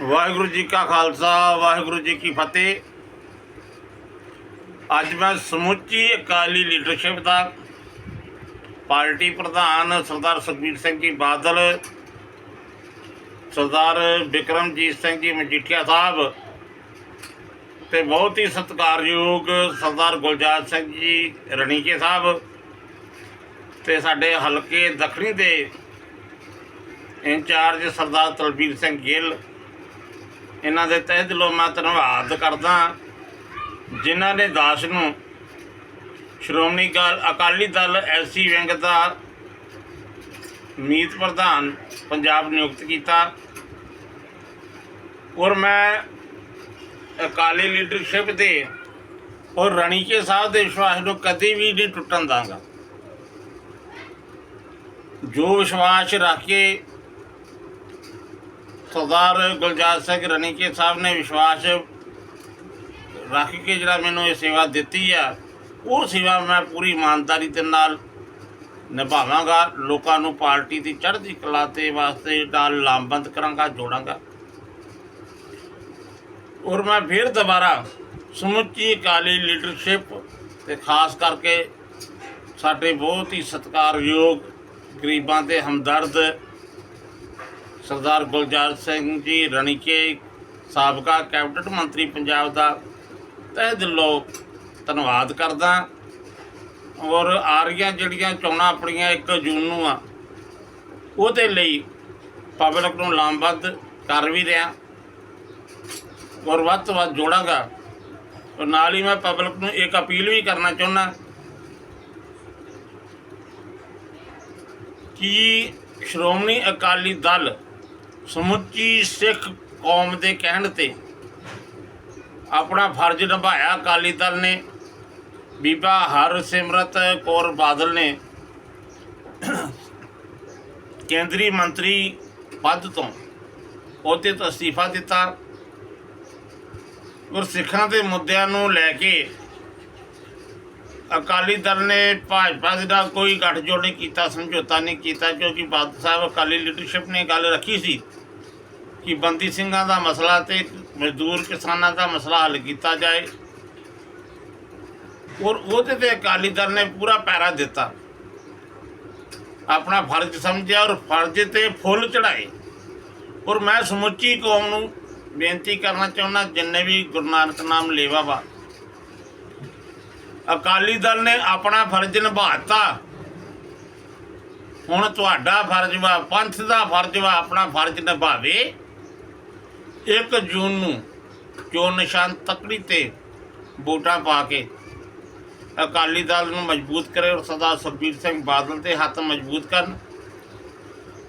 ਵਾਹਿਗੁਰੂ ਜੀ ਕਾ ਖਾਲਸਾ, ਵਾਹਿਗੁਰੂ ਜੀ ਕੀ ਫਤਿਹ। ਅੱਜ ਮੈਂ ਸਮੁੱਚੀ ਅਕਾਲੀ ਲੀਡਰਸ਼ਿਪ ਦਾ ਪਾਰਟੀ ਪ੍ਰਧਾਨ ਸਰਦਾਰ ਸੁਖਬੀਰ ਸਿੰਘ ਜੀ ਬਾਦਲ, ਸਰਦਾਰ ਵਿਕਰਮਜੀਤ ਸਿੰਘ ਜੀ ਮਜੀਠੀਆ ਸਾਹਿਬ ਤੇ ਬਹੁਤ ਹੀ ਸਤਿਕਾਰਯੋਗ ਸਰਦਾਰ ਗੁਲਜਾਰ ਸਿੰਘ ਜੀ, ਰਣੀਕੇ ਸਾਹਿਬ ਤੇ ਸਾਡੇ ਹਲਕੇ ਦੱਖਣੀ ਦੇ ਇੰਚਾਰਜ ਸਰਦਾਰ ਤਲਬੀਰ ਸਿੰਘ ਗਿੱਲ ਇਹਨਾਂ ਦੇ ਤਹਿ ਦਿਲੋਂ ਮੈਂ ਧੰਨਵਾਦ ਕਰਦਾ ਜਿਨ੍ਹਾਂ ਨੇ ਦਾਸ ਨੂੰ ਸ਼੍ਰੋਮਣੀ ਅਕਾਲ, ਅਕਾਲੀ ਦਲ ਐਸਸੀ ਵਿੰਗ ਦਾ ਮੀਤ ਪ੍ਰਧਾਨ ਪੰਜਾਬ ਨਿਯੁਕਤ ਕੀਤਾ। ਔਰ ਮੈਂ ਅਕਾਲੀ ਲੀਡਰਸ਼ਿਪ ਦੇ ਔਰ ਰਣੀਕੇ ਸਾਹਿਬ ਦੇ ਵਿਸ਼ਵਾਸ ਨੂੰ ਕਦੇ ਵੀ ਨਹੀਂ ਟੁੱਟਣ ਦਾਂਗਾ। ਜੋ ਵਿਸ਼ਵਾਸ ਰੱਖ ਕੇ ਸਰਦਾਰ ਗੁਲਜਾਰ ਸਿੰਘ ਰਣੀਕੇ ਸਾਹਿਬ ਨੇ ਵਿਸ਼ਵਾਸ ਰੱਖ ਕੇ ਜਿਹੜਾ ਮੈਨੂੰ ਇਹ ਸੇਵਾ ਦਿੱਤੀ ਆ, ਉਹ ਸੇਵਾ ਮੈਂ ਪੂਰੀ ਇਮਾਨਦਾਰੀ ਦੇ ਨਾਲ ਨਿਭਾਵਾਂਗਾ, ਲੋਕਾਂ ਨੂੰ ਪਾਰਟੀ ਦੀ ਚੜ੍ਹਦੀ ਕਲਾ ਤੇ ਵਾਸਤੇ ਨਾਲ ਲਾਮਬੰਦ ਕਰਾਂਗਾ, ਜੋੜਾਂਗਾ। ਔਰ ਮੈਂ ਫਿਰ ਦੁਬਾਰਾ ਸਮੁੱਚੀ ਅਕਾਲੀ ਲੀਡਰਸ਼ਿਪ ਤੇ ਖਾਸ ਕਰਕੇ ਸਾਡੇ ਬਹੁਤ ਹੀ ਸਤਿਕਾਰਯੋਗ ਗਰੀਬਾਂ ਦੇ ਹਮਦਰਦ ਸਰਦਾਰ ਗੁਲਜ਼ਾਰ ਸਿੰਘ ਜੀ ਰਣੀਕੇ ਸਾਬਕਾ ਕੈਬਨਿਟ ਮੰਤਰੀ ਪੰਜਾਬ ਦਾ, ਤਹਿ ਦਿਲੋਂ ਧੰਨਵਾਦ ਕਰਦਾ। ਔਰ ਆ ਰਹੀਆਂ ਜਿਹੜੀਆਂ ਚੋਣਾਂ ਆਪਣੀਆਂ 1 ਜੂਨ ਨੂੰ ਆ, ਉਹਦੇ ਲਈ ਪਬਲਿਕ ਨੂੰ ਲਾਮਬੱਧ ਕਰ ਵੀ ਰਿਹਾ। ਔਰ ਵੱਧ ਤੋਂ ਵੱਧ ਜੋੜਾਂਗਾ। ਔਰ ਨਾਲ ਹੀ ਮੈਂ ਪਬਲਿਕ ਨੂੰ ਇੱਕ ਅਪੀਲ ਵੀ ਕਰਨਾ ਚਾਹੁੰਦਾ ਕਿ ਸ਼੍ਰੋਮਣੀ ਅਕਾਲੀ ਦਲ ਸਮੁੱਚੀ ਸਿੱਖ ਕੌਮ ਦੇ ਕਹਿਣ ਤੇ ਆਪਣਾ ਫਰਜ਼ ਨਿਭਾਇਆ ਅਕਾਲੀ ਦਲ ਨੇ। ਬੀਬਾ ਹਰਸਿਮਰਤ ਕੌਰ ਬਾਦਲ ਨੇ ਕੇਂਦਰੀ ਮੰਤਰੀ ਪਦ ਤੋਂ ਉਹਦੇ ਤੋਂ ਅਸਤੀਫਾ ਦਿੱਤਾ। ਔਰ ਸਿੱਖਾਂ ਦੇ ਮੁੱਦਿਆਂ ਨੂੰ ਲੈ ਕੇ ਅਕਾਲੀ ਦਲ ਨੇ ਭਾਜਪਾ ਦੇ ਨਾਲ ਕੋਈ ਗੱਠਜੋੜ ਨਹੀਂ ਕੀਤਾ, ਸਮਝੌਤਾ ਨਹੀਂ ਕੀਤਾ, ਕਿਉਂਕਿ ਬਾਦਲ ਸਾਹਿਬ ਅਕਾਲੀ ਲੀਡਰਸ਼ਿਪ ਨੇ ਗੱਲ ਰੱਖੀ ਸੀ। ਕਿ ਬੰਦੀ ਸਿੰਘਾਂ ਦਾ ਮਸਲਾ ਤੇ ਮਜ਼ਦੂਰ ਕਿਸਾਨਾਂ ਦਾ ਮਸਲਾ ਹੱਲ ਕੀਤਾ ਜਾਏ। ਔਰ ਉਹਦੇ ਤੇ ਅਕਾਲੀ ਦਲ ਨੇ ਪੂਰਾ ਪੈਰਾ ਦਿੱਤਾ। ਆਪਣਾ ਫਰਜ਼ ਸਮਝਿਆ ਔਰ ਫਰਜ਼ ਤੇ ਫੁੱਲ ਚੜਾਏ ਔਰ ਮੈਂ ਸਮੁੱਚੀ ਕੌਮ ਨੂੰ ਬੇਨਤੀ ਕਰਨਾ ਚਾਹੁੰਦਾ, ਜਿੰਨੇ ਵੀ ਗੁਰੂ ਨਾਨਕ ਨਾਮ ਲੇਵਾ ਵਾ। ਅਕਾਲੀ ਦਲ ਨੇ ਆਪਣਾ ਫਰਜ਼ ਨਿਭਾਤਾ। ਹੁਣ ਤੁਹਾਡਾ ਫਰਜ਼ ਵਾ, ਪੰਥ ਦਾ ਫਰਜ਼ ਵਾ, ਆਪਣਾ ਫਰਜ਼ ਨਿਭਾਵੇ। 1 ਜੂਨ ਨੂੰ ਚੋਣ ਨਿਸ਼ਾਨ ਤਕੜੀ ਤੇ ਵੋਟਾਂ ਪਾ ਕੇ ਅਕਾਲੀ ਦਲ ਨੂੰ ਮਜ਼ਬੂਤ ਕਰੇ ਔਰ ਸਰਦਾਰ ਸੁਖਬੀਰ ਸਿੰਘ ਬਾਦਲ ਦੇ ਹੱਥ ਮਜ਼ਬੂਤ ਕਰਨ,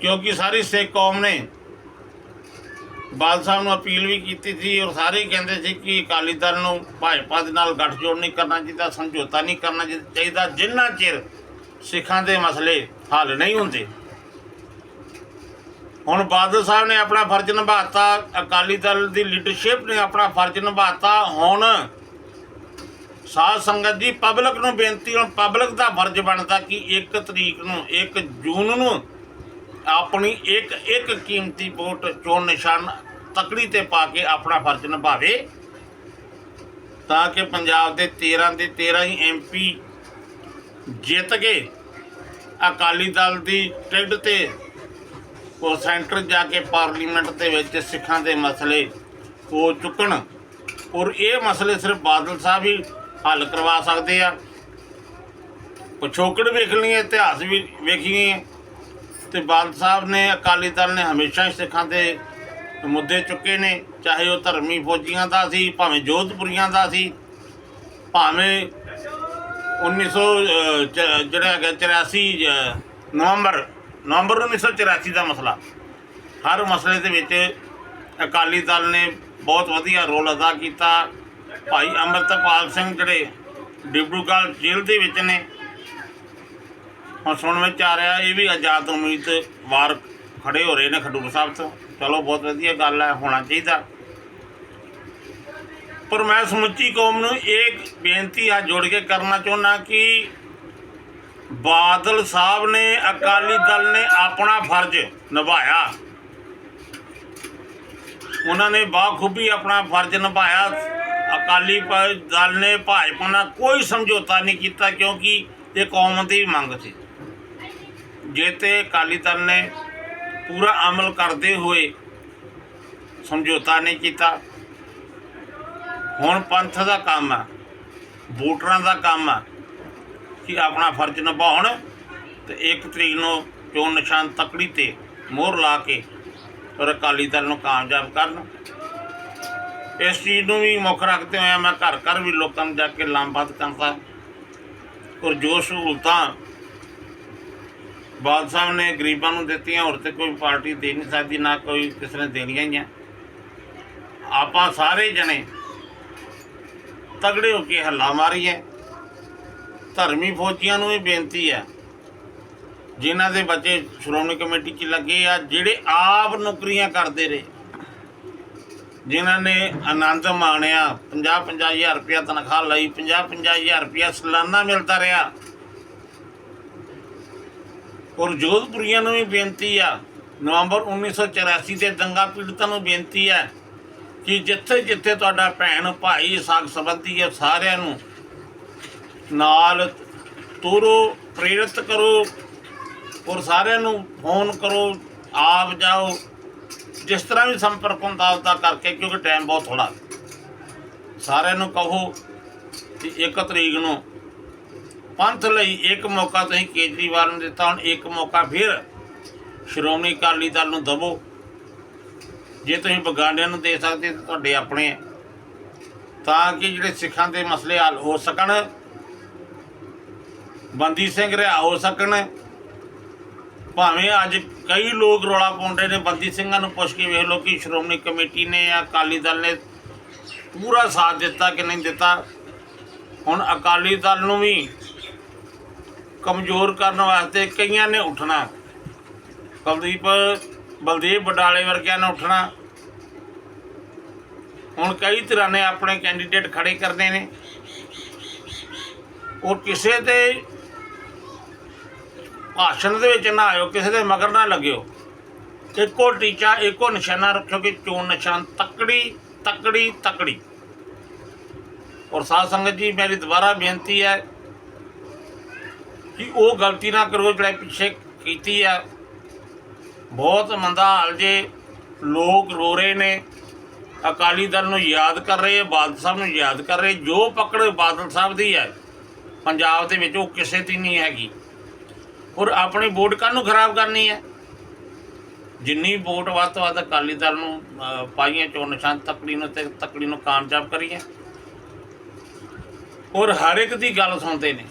ਕਿਉਂਕਿ ਸਾਰੀ ਸਿੱਖ ਕੌਮ ਨੇ ਬਾਲ ਸਾਹਿਬ ਨੂੰ ਅਪੀਲ ਵੀ ਕੀਤੀ ਸੀ ਔਰ ਸਾਰੇ ਹੀ ਕਹਿੰਦੇ ਸੀ ਕਿ ਅਕਾਲੀ ਦਲ ਨੂੰ ਭਾਜਪਾ ਦੇ ਨਾਲ ਗੱਠਜੋੜ ਨਹੀਂ ਕਰਨਾ ਚਾਹੀਦਾ, ਸਮਝੌਤਾ ਨਹੀਂ ਕਰਨਾ ਚਾਹੀਦਾ, ਜਿੰਨਾ ਚਿਰ ਸਿੱਖਾਂ ਦੇ ਮਸਲੇ ਹੱਲ ਨਹੀਂ ਹੁੰਦੇ। ਹੁਣ ਬਾਦਲ ਸਾਹਿਬ ਨੇ ਆਪਣਾ ਫਰਜ਼ ਨਿਭਾਤਾ, ਅਕਾਲੀ ਦਲ ਦੀ ਲੀਡਰਸ਼ਿਪ ਨੇ ਆਪਣਾ ਫਰਜ਼ ਨਿਭਾਤਾ। ਹੁਣ ਸਾਧ ਸੰਗਤ ਜੀ ਪਬਲਿਕ ਨੂੰ ਬੇਨਤੀ, ਹੁਣ ਪਬਲਿਕ ਦਾ ਫਰਜ਼ ਬਣਦਾ ਕਿ 1 ਤਰੀਕ ਨੂੰ 1 ਜੂਨ ਨੂੰ ਆਪਣੀ ਇੱਕ ਇੱਕ ਕੀਮਤੀ ਵੋਟ ਚੋਣ ਨਿਸ਼ਾਨ ਤਕੜੀ ਤੇ ਪਾ ਕੇ ਆਪਣਾ ਫਰਜ਼ ਨਿਭਾਵੇ, ਤਾਂ ਕਿ ਪੰਜਾਬ ਦੇ 13 ਦੇ 13 ਹੀ ਐਮਪੀ ਜਿੱਤ ਕੇ ਅਕਾਲੀ ਦਲ ਦੀ ਟਿਕਟ ਤੇ ਉਹ ਸੈਂਟਰ ਜਾ ਕੇ ਪਾਰਲੀਮੈਂਟ ਦੇ ਵਿੱਚ ਸਿੱਖਾਂ ਦੇ ਮਸਲੇ ਹੋ ਚੁੱਕਣ। ਔਰ ਇਹ ਮਸਲੇ ਸਿਰਫ ਬਾਦਲ ਸਾਹਿਬ ਹੀ ਹੱਲ ਕਰਵਾ ਸਕਦੇ ਆ। ਪਿਛੋਕੜ ਵੇਖ ਲਈਏ ਇਤਿਹਾਸ ਵੀ ਵੇਖੀਏ। ਤੇ ਬਾਦਲ ਸਾਹਿਬ ਨੇ ਅਕਾਲੀ ਦਲ ਨੇ ਹਮੇਸ਼ਾ ਹੀ ਸਿੱਖਾਂ ਦੇ ਮੁੱਦੇ ਚੁੱਕੇ ਨੇ। ਚਾਹੇ ਉਹ ਧਰਮੀ ਫੌਜੀਆਂ ਦਾ ਸੀ ਭਾਵੇਂ ਜੋਧਪੁਰੀਆਂ ਦਾ ਸੀ ਭਾਵੇਂ 1900 ਅਹ, ਚ- ਜਿਹੜਾ ਹੈਗਾ 84 ਨਵੰਬਰ ਨਵੰਬਰ 1984 ਦਾ ਮਸਲਾ। ਹਰ ਮਸਲੇ ਦੇ ਵਿੱਚ ਅਕਾਲੀ ਦਲ ਨੇ ਬਹੁਤ ਵਧੀਆ ਰੋਲ ਅਦਾ ਕੀਤਾ। ਭਾਈ ਅੰਮ੍ਰਿਤਪਾਲ ਸਿੰਘ ਜਿਹੜੇ ਡਿਬਰੂਗੜ੍ਹ ਜੇਲ੍ਹ ਦੇ ਵਿੱਚ ਨੇ ਹੁਣ ਸੁਣਨ ਵਿੱਚ ਆ ਰਿਹਾ। ਇਹ ਵੀ ਆਜ਼ਾਦ ਉਮੀਦਵਾਰ ਖੜੇ ਹੋ ਰਹੇ ਨੇ ਖਡੂਰ ਸਾਹਿਬ ਤੋਂ। ਚਲੋ, ਬਹੁਤ ਵਧੀਆ ਗੱਲ ਹੈ, ਹੋਣਾ ਚਾਹੀਦਾ। ਪਰ ਮੈਂ ਸਮੁੱਚੀ ਕੌਮ ਨੂੰ ਇਹ ਬੇਨਤੀ ਆ ਜੋੜ ਕੇ ਕਰਨਾ ਚਾਹੁੰਦਾ ਕਿ ਬਾਦਲ ਸਾਹਿਬ ਨੇ, ਅਕਾਲੀ ਦਲ ਨੇ ਆਪਣਾ ਫਰਜ਼ ਨਿਭਾਇਆ। ਉਹਨਾਂ ਨੇ ਬਾਖੂਬੀ ਆਪਣਾ ਫਰਜ਼ ਨਿਭਾਇਆ। ਅਕਾਲੀ ਪ- ਦਲ ਨੇ ਭਾਜਪਾ ਨਾਲ ਕੋਈ ਸਮਝੌਤਾ ਨਹੀਂ ਕੀਤਾ ਕਿਉਂਕਿ ਇਹ ਕੌਮ ਦੀ ਮੰਗ ਸੀ। ਜੇ ਤੇ ਅਕਾਲੀ ਦਲ ਨੇ ਪੂਰਾ ਅਮਲ ਕਰਦੇ ਹੋਏ ਸਮਝੌਤਾ ਨਹੀਂ ਕੀਤਾ, ਹੁਣ ਪੰਥ ਦਾ ਕੰਮ ਆ, ਵੋਟਰਾਂ ਦਾ ਕੰਮ ਆ ਕਿ ਆਪਣਾ ਫਰਜ਼ ਨਿਭਾਉਣ ਤੇ ਇੱਕ ਤਰੀਕ ਨੂੰ ਚੋਣ ਨਿਸ਼ਾਨ ਤਕੜੀ ਤੇ ਮੋਹਰ ਲਾ ਕੇ ਔਰ ਅਕਾਲੀ ਦਲ ਨੂੰ ਕਾਮਯਾਬ ਕਰਨ। ਇਸ ਚੀਜ਼ ਨੂੰ ਵੀ ਮੁੱਖ ਰੱਖਦੇ ਹੋਇਆ ਮੈਂ ਘਰ ਘਰ ਵੀ ਲੋਕਾਂ ਨੂੰ ਜਾ ਕੇ ਲਾਮਬੱਧ ਕਰਦਾ। ਔਰ ਜੋ ਸਹੂਲਤਾਂ ਬਾਦ ਸਾਹਿਬ ਨੇ ਗਰੀਬਾਂ ਨੂੰ ਦਿੱਤੀਆਂ, ਹੋਰ ਤੇ ਕੋਈ ਪਾਰਟੀ ਦੇ ਨਹੀਂ ਸਕਦੀ, ਨਾ ਕੋਈ ਕਿਸੇ ਨੇ ਦੇਣੀਆਂ ਹੀ ਆ। ਆਪਾਂ ਸਾਰੇ ਜਣੇ ਤਗੜੇ ਹੋ ਕੇ ਹੱਲਾ ਮਾਰੀਏ। ਧਰਮੀ ਫੌਜੀਆਂ ਨੂੰ ਇਹ ਬੇਨਤੀ ਹੈ। ਜਿਨ੍ਹਾਂ ਦੇ ਬੱਚੇ ਸ਼੍ਰੋਮਣੀ ਕਮੇਟੀ 'ਚ ਲੱਗੇ ਆ, ਜਿਹੜੇ ਆਪ ਨੌਕਰੀਆਂ ਕਰਦੇ ਰਹੇ। ਜਿਨ੍ਹਾਂ ਨੇ ਆਨੰਦ ਮਾਣਿਆ 50 50000 ਰੁਪਇਆ ਤਨਖਾਹ ਲਈ 50 50000 ਰੁਪਇਆ ਸਾਲਾਨਾ ਮਿਲਦਾ ਰਿਹਾ। ਔਰ ਜੋਧਪੁਰੀਆਂ ਨੂੰ ਵੀ ਬੇਨਤੀ ਆ, ਨਵੰਬਰ 1984 ਦੇ ਦੰਗਾ ਪੀੜਤਾਂ ਨੂੰ ਬੇਨਤੀ ਹੈ ਕਿ ਜਿੱਥੇ ਜਿੱਥੇ ਤੁਹਾਡਾ ਭੈਣ, ਭਾਈ ਸਾਗ ਸੰਬੰਧੀ ਹੈ ਸਾਰਿਆਂ ਨੂੰ ਨਾਲ ਤੋਰੋ, ਪ੍ਰੇਰਿਤ ਕਰੋ, ਔਰ ਸਾਰਿਆਂ ਨੂੰ ਫੋਨ ਕਰੋ, ਆਪ ਜਾਓ, ਜਿਸ ਤਰ੍ਹਾਂ ਵੀ ਸੰਪਰਕ ਹੁੰਦਾ ਉਹਦਾ ਕਰਕੇ, ਕਿਉਂਕਿ ਟਾਈਮ ਬਹੁਤ ਥੋੜਾ ਸਾਰਿਆਂ ਨੂੰ ਕਹੋ ਕਿ ਇੱਕ ਤਰੀਕ ਨੂੰ ਪੰਥ ਲਈ ਇੱਕ ਮੌਕਾ ਤੁਸੀਂ ਕੇਜਰੀਵਾਲ ਨੂੰ ਦਿੱਤਾ, ਹੁਣ ਇੱਕ ਮੌਕਾ ਫਿਰ ਸ਼੍ਰੋਮਣੀ ਅਕਾਲੀ ਦਲ ਨੂੰ ਦਵੋ ਜੇ ਤੁਸੀਂ ਬਗਾਨਿਆਂ ਨੂੰ ਦੇ ਸਕਦੇ, ਤਾਂ ਤੁਹਾਡੇ ਆਪਣੇ ਹੈ। ਤਾਂ ਕਿ ਜਿਹੜੇ ਸਿੱਖਾਂ ਦੇ ਮਸਲੇ ਹੱਲ ਹੋ ਸਕਣ ਬੰਦੀ ਸਿੰਘ ਰਿਹਾ, ਹੋ ਸਕਣ। ਭਾਵੇਂ ਅੱਜ ਕਈ ਲੋਕ ਰੌਲਾ ਪਾਉਂਦੇ ਨੇ, ਬੰਦੀ ਸਿੰਘਾਂ ਨੂੰ ਪੁੱਛ ਕੇ ਵੇਖ ਲਓ ਕਿ ਸ਼੍ਰੋਮਣੀ ਕਮੇਟੀ ਨੇ ਜਾਂ ਅਕਾਲੀ ਦਲ ਨੇ ਪੂਰਾ ਸਾਥ ਦਿੱਤਾ ਕਿ ਨਹੀਂ ਦਿੱਤਾ। ਹੁਣ ਅਕਾਲੀ ਦਲ ਨੂੰ ਵੀ ਕਮਜ਼ੋਰ ਕਰਨ ਵਾਸਤੇ ਕਈਆਂ ਨੇ ਉੱਠਣਾ। ਕੁਲਦੀਪ ਬਲਦੇਵ ਬਡਾਲੇ ਵਰਗਿਆਂ ਨੇ ਉੱਠਣਾ। ਹੁਣ ਕਈ ਤਰ੍ਹਾਂ ਨੇ ਆਪਣੇ ਕੈਂਡੀਡੇਟ ਖੜੇ ਕਰਦੇ ਨੇ। ਉਹ ਕਿਸੇ 'ਤੇ ਭਾਸ਼ਣ ਦੇ ਵਿੱਚ ਨਾ ਆਇਓ, ਕਿਸੇ ਦੇ ਮਗਰ ਨਾ ਲੱਗਿਓ। ਇੱਕੋ ਟੀਚਾ, ਇੱਕੋ ਨਿਸ਼ਾਨਾ ਰੱਖਿਓ ਕਿ ਚੋਣ ਨਿਸ਼ਾਨ ਤਕੜੀ ਤਕੜੀ ਤਕੜੀ। ਔਰ ਸਾਧ ਸੰਗਤ ਜੀ, ਮੇਰੀ ਦੁਬਾਰਾ ਬੇਨਤੀ ਹੈ ਕਿ ਉਹ ਗਲਤੀ ਨਾ ਕਰੋ ਜਿਹੜਾ ਪਿੱਛੇ ਕੀਤੀ ਹੈ। ਬਹੁਤ ਮੰਦਾ ਹਾਲ ਜੇ ਲੋਕ ਰੋ ਰਹੇ ਨੇ। ਅਕਾਲੀ ਦਲ ਨੂੰ ਯਾਦ ਕਰ ਰਹੇ ਬਾਦਲ ਸਾਹਿਬ ਨੂੰ ਯਾਦ ਕਰ ਰਹੇ ਜੋ ਪਕੜ ਬਾਦਲ ਸਾਹਿਬ ਦੀ ਹੈ, ਪੰਜਾਬ ਦੇ ਵਿੱਚ ਉਹ ਕਿਸੇ ਦੀ ਨਹੀਂ ਹੈਗੀ। ਔਰ ਆਪਣੀ ਵੋਟ ਕਾਹਨੂੰ ਖਰਾਬ ਕਰਨੀ ਹੈ? ਜਿੰਨੀ ਵੋਟ ਵੱਧ ਤੋਂ ਵੱਧ ਅਕਾਲੀ ਦਲ ਨੂੰ ਪਾਈਆਂ, ਚੋਣ ਨਿਸ਼ਾਨ ਤਕੜੀ ਨੂੰ ਤੇ ਤਕੜੀ ਨੂੰ ਕਾਮਯਾਬ ਕਰੀਏ। ਔਰ ਹਰ ਇੱਕ ਦੀ ਗੱਲ ਸੁਣਦੇ ਨੇ।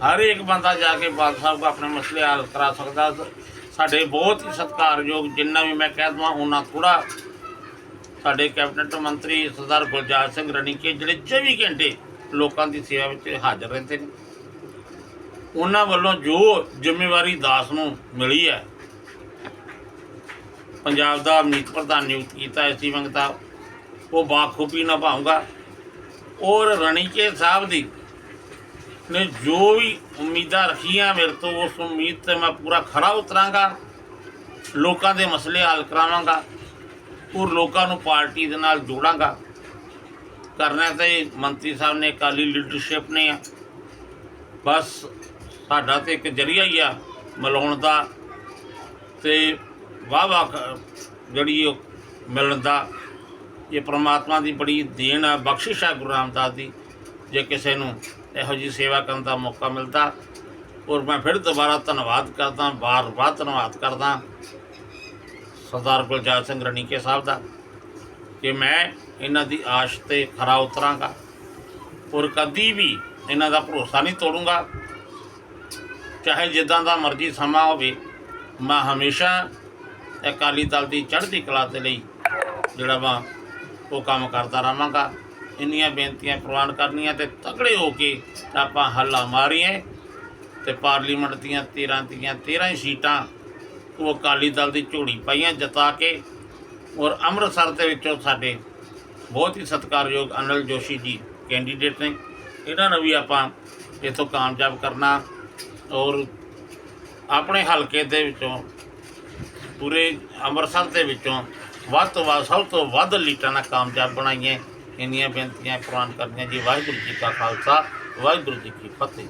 ਹਰ ਇੱਕ ਬੰਦਾ ਜਾ ਕੇ ਬਾਦਲ ਸਾਹਿਬ ਕੋ ਆਪਣੇ ਮਸਲੇ ਹੱਲ ਕਰਾ ਸਕਦਾ। ਸਾਡੇ ਬਹੁਤ ਹੀ ਸਤਿਕਾਰਯੋਗ ਜਿੰਨਾ ਵੀ ਮੈਂ ਕਹਿ ਦਵਾਂ, ਉਹਨਾਂ ਥੋੜਾ ਸਾਡੇ ਕੈਬਨਿਟ ਮੰਤਰੀ ਸਰਦਾਰ ਗੁਲਜਾਰ ਸਿੰਘ ਰਣੀਕੇ, ਜਿਹੜੇ 24 ਘੰਟੇ ਲੋਕਾਂ ਦੀ ਸੇਵਾ ਵਿੱਚ ਹਾਜ਼ਰ ਰਹਿੰਦੇ ਨੇ। ਉਹਨਾਂ ਵੱਲੋਂ ਜੋ ਜ਼ਿੰਮੇਵਾਰੀ ਦਾਸ ਨੂੰ ਮਿਲੀ ਹੈ, ਪੰਜਾਬ ਦਾ ਮੀਤ ਪ੍ਰਧਾਨ ਨਿਯੁਕਤ ਕੀਤਾ ਹੈ ਸੀ ਮੰਗਤਾ, ਉਹ ਬਾਖੂਬੀ ਨਿਭਾਊਂਗਾ। ਔਰ ਰਣੀਕੇ ਸਾਹਿਬ ਦੀ ਨੇ ਜੋ ਵੀ ਉਮੀਦਾਂ ਰੱਖੀਆਂ ਮੇਰੇ ਤੋਂ, ਉਸ ਉਮੀਦ ਤੇ ਮੈਂ ਪੂਰਾ ਖਰਾ ਉਤਰਾਂਗਾ। ਲੋਕਾਂ ਦੇ ਮਸਲੇ ਹੱਲ ਕਰਾਵਾਂਗਾ। ਔਰ ਲੋਕਾਂ ਨੂੰ ਪਾਰਟੀ ਦੇ ਨਾਲ ਜੋੜਾਂਗਾ। ਕਰਨਾ ਤੇ ਮੰਤਰੀ ਸਾਹਿਬ ਨੇ, ਅਕਾਲੀ ਲੀਡਰਸ਼ਿਪ ਨੇ ਬਸ ਸਾਡਾ ਤੇ ਇੱਕ ਜਰੀਆ ਹੀ ਆ ਮਿਲਾਉਣ ਦਾ ਤੇ ਵਾਹ ਵਾਹ ਜਿਹੜੀ ਉਹ ਮਿਲਣ ਦਾ। ਇਹ ਪ੍ਰਮਾਤਮਾ ਦੀ ਬੜੀ ਦੇਣ ਆ, ਬਖਸ਼ਿਸ਼ ਆ ਗੁਰੂ ਰਾਮਦਾਸ ਦੀ, ਜੇ ਕਿਸੇ ਨੂੰ ਇਹੋ ਜੀ ਸੇਵਾ ਕਰਨ ਦਾ ਮੌਕਾ ਮਿਲਦਾ। ਔਰ ਮੈਂ ਫਿਰ ਦੁਬਾਰਾ ਧੰਨਵਾਦ ਕਰਦਾ ਬਾਰ-ਬਾਰ ਧੰਨਵਾਦ ਕਰਦਾ ਸਰਦਾਰ ਗੁਲਜਾਰ ਸਿੰਘ ਰਣੀਕੇ ਸਾਹਿਬ ਦਾ ਕਿ ਮੈਂ ਇਹਨਾਂ ਦੀ ਆਸ਼ ਤੇ ਖਰਾ ਉਤਰਾਂਗਾ। ਔਰ ਕਦੀ ਵੀ ਇਹਨਾਂ ਦਾ ਭਰੋਸਾ ਨਹੀਂ ਤੋੜੂੰਗਾ। ਚਾਹੇ ਜਿੱਦਾਂ ਦਾ ਮਰਜ਼ੀ ਸਮਾਂ ਹੋਵੇ, ਮੈਂ ਹਮੇਸ਼ਾ ਅਕਾਲੀ ਦਲ ਦੀ ਚੜ੍ਹਦੀ ਕਲਾ ਦੇ ਲਈ ਜਿਹੜਾ ਵਾ ਉਹ ਕੰਮ ਕਰਦਾ ਰਹਾਂਗਾ। ਇੰਨੀਆਂ ਬੇਨਤੀਆਂ ਪ੍ਰਵਾਨ ਕਰਨੀਆਂ ਤੇ ਤਕੜੇ ਹੋ ਕੇ ਆਪਾਂ ਹੱਲਾ ਮਾਰੀਏ ਤੇ ਪਾਰਲੀਮੈਂਟ ਦੀਆਂ 13 ਦੀਆਂ 13 ਹੀ ਸੀਟਾਂ ਉਹ ਅਕਾਲੀ ਦਲ ਦੀ ਝੋਲੀ ਪਾਈਆਂ ਜਿਤਾ ਕੇ ਔਰ ਅੰਮ੍ਰਿਤਸਰ ਦੇ ਵਿੱਚੋਂ ਸਾਡੇ ਬਹੁਤ ਹੀ ਸਤਿਕਾਰਯੋਗ ਅਨਿਲ ਜੋਸ਼ੀ ਜੀ ਕੈਂਡੀਡੇਟ ਨੇ। ਇਹਨਾਂ ਨੂੰ ਵੀ ਆਪਾਂ ਇਥੋਂ ਕਾਮਯਾਬ ਕਰਨਾ ਔਰ ਆਪਣੇ ਹਲਕੇ ਦੇ ਵਿੱਚੋਂ, ਪੂਰੇ ਅੰਮ੍ਰਿਤਸਰ ਦੇ ਵਿੱਚੋਂ ਵੱਧ ਤੋਂ ਵੱਧ, ਸਭ ਤੋਂ ਵੱਧ ਲੀਟਾਂ ਨਾਲ ਕਾਮਯਾਬ ਬਣਾਈਏ। ਇੰਨੀਆਂ ਬੇਨਤੀਆਂ ਪ੍ਰਵਾਨ ਕਰਦੀਆਂ ਜੀ। ਵਾਹਿਗੁਰੂ ਜੀ ਕਾ ਖਾਲਸਾ, ਵਾਹਿਗੁਰੂ ਜੀ ਕੀ ਫਤਿਹ।